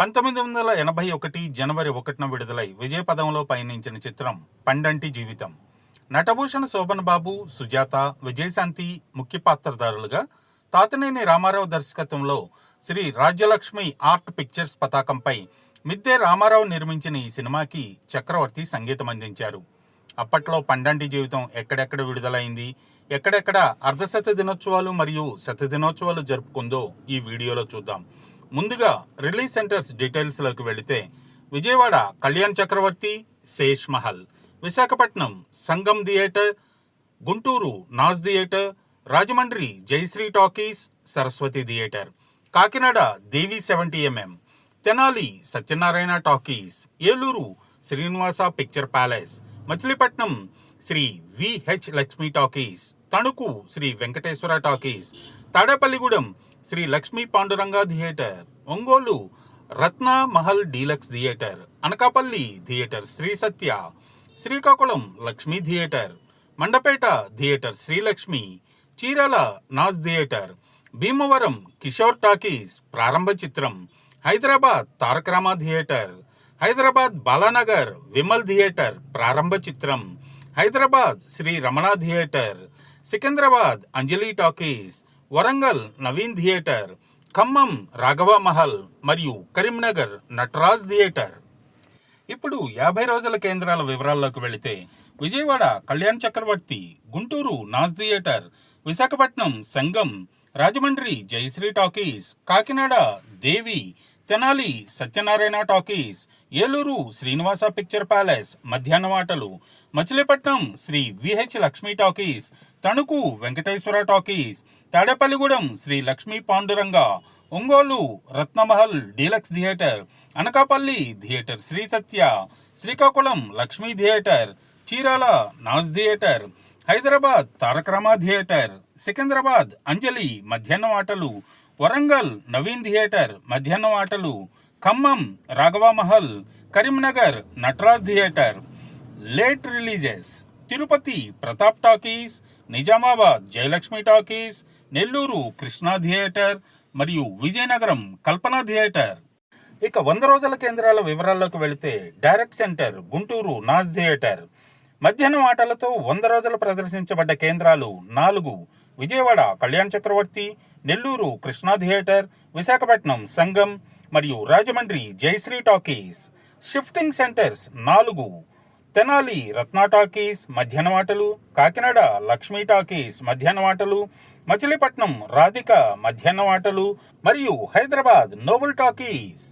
పంతొమ్మిది వందల ఎనభై ఒకటి జనవరి ఒకటిన విడుదలై విజయపదంలో పయనించిన చిత్రం పండంటి జీవితం. నటభూషణ శోభన్ బాబు సుజాత విజయశాంతి ముఖ్య పాత్రధారులుగా తాతనేని రామారావు దర్శకత్వంలో శ్రీ రాజ్యలక్ష్మి ఆర్ట్ పిక్చర్స్ పతాకంపై మిద్దె రామారావు నిర్మించిన ఈ సినిమాకి చక్రవర్తి సంగీతం అందించారు. అప్పట్లో పండంటి జీవితం ఎక్కడెక్కడ విడుదలైంది ఎక్కడెక్కడ అర్ధశత దినోత్సవాలు మరియు శత దినోత్సవాలు జరుపుకుందో ఈ వీడియోలో చూద్దాం. ముందుగా రిలీజ్ సెంటర్స్ డీటెయిల్స్లోకి వెళితే Vijayawada Kalyan Chakravarthi Sesh Mahal Visakhapatnam Sangam theatre Guntur Naz theatre Rajahmundry Jayasri talkies Saraswati theatre Kakinada Devi seventy MM Tenali Satyanarayana talkies Eluru Srinivasa picture palace Machilipatnam Sri VH Lakshmi talkies Tanuku Sri Venkateswara talkies Tadepalligudem Sri Lakshmi Panduranga theatre Ongole Ratna Mahal deluxe theatre Anakapalli theatre Sri Satya Srikakulam Lakshmi theatre Mandapeta theatre Srilakshmi Chirala Naz theatre Bhimavaram Kishore talkies ప్రారంభ చిత్రం Hyderabad Tarakarama theatre Hyderabad Balanagar Vimal theatre ప్రారంభ చిత్రం Hyderabad Sri Ramana theatre Secunderabad Anjali talkies Warangal Naveen theatre Khammam Raghava Mahal మరియు Karimnagar Nataraj theatre. ఇప్పుడు యాభై రోజుల కేంద్రాల వివరాల్లోకి వెళితే Vijayawada Kalyan Chakravarthi Guntur Naz theatre Visakhapatnam Sangam Rajahmundry Jayasri talkies Kakinada Devi Tenali Satyanarayana talkies Eluru Srinivasa picture palace మధ్యాహ్నం ఆటలు Machilipatnam Sri VH Lakshmi talkies Tanuku Venkateswara talkies Tadepalligudem Sri Lakshmi Panduranga Ongole Ratnamahal deluxe theatre Anakapalli theatre Sri Satya Srikakulam Lakshmi theatre Chirala Naz theatre Hyderabad Tarakarama theatre Secunderabad Anjali మధ్యాహ్నం ఆటలు Warangal Naveen theatre మధ్యాహ్నం ఆటలు Khammam Raghava Mahal Karimnagar Nataraj theatre. Late releases Tirupati Pratap talkies Nizamabad Jayalakshmi talkies Nellore Krishna theatre మరియు విజయనగరం కల్పన theatre. ఇక వంద రోజుల కేంద్రాల వివరాల్లోకి వెళితే direct centre Guntur Naz theatre. మధ్యాహ్నం ఆటలతో వంద రోజులు ప్రదర్శించబడ్డ కేంద్రాలు నాలుగు. విజయవాడ కళ్యాణ్ చక్రవర్తి నెల్లూరు కృష్ణా థియేటర్ విశాఖపట్నం సంగం మరియు Rajahmundry Jayasri talkies. Shifting centres నాలుగు. తెనాలి రత్న టాకీస్ మధ్యాహ్నం ఆటలు కాకినాడ లక్ష్మీ టాకీస్ మధ్యాహ్నం ఆటలు మచిలీపట్నం రాధిక మధ్యాహ్నం ఆటలు మరియు హైదరాబాద్ నోబుల్ టాకీస్.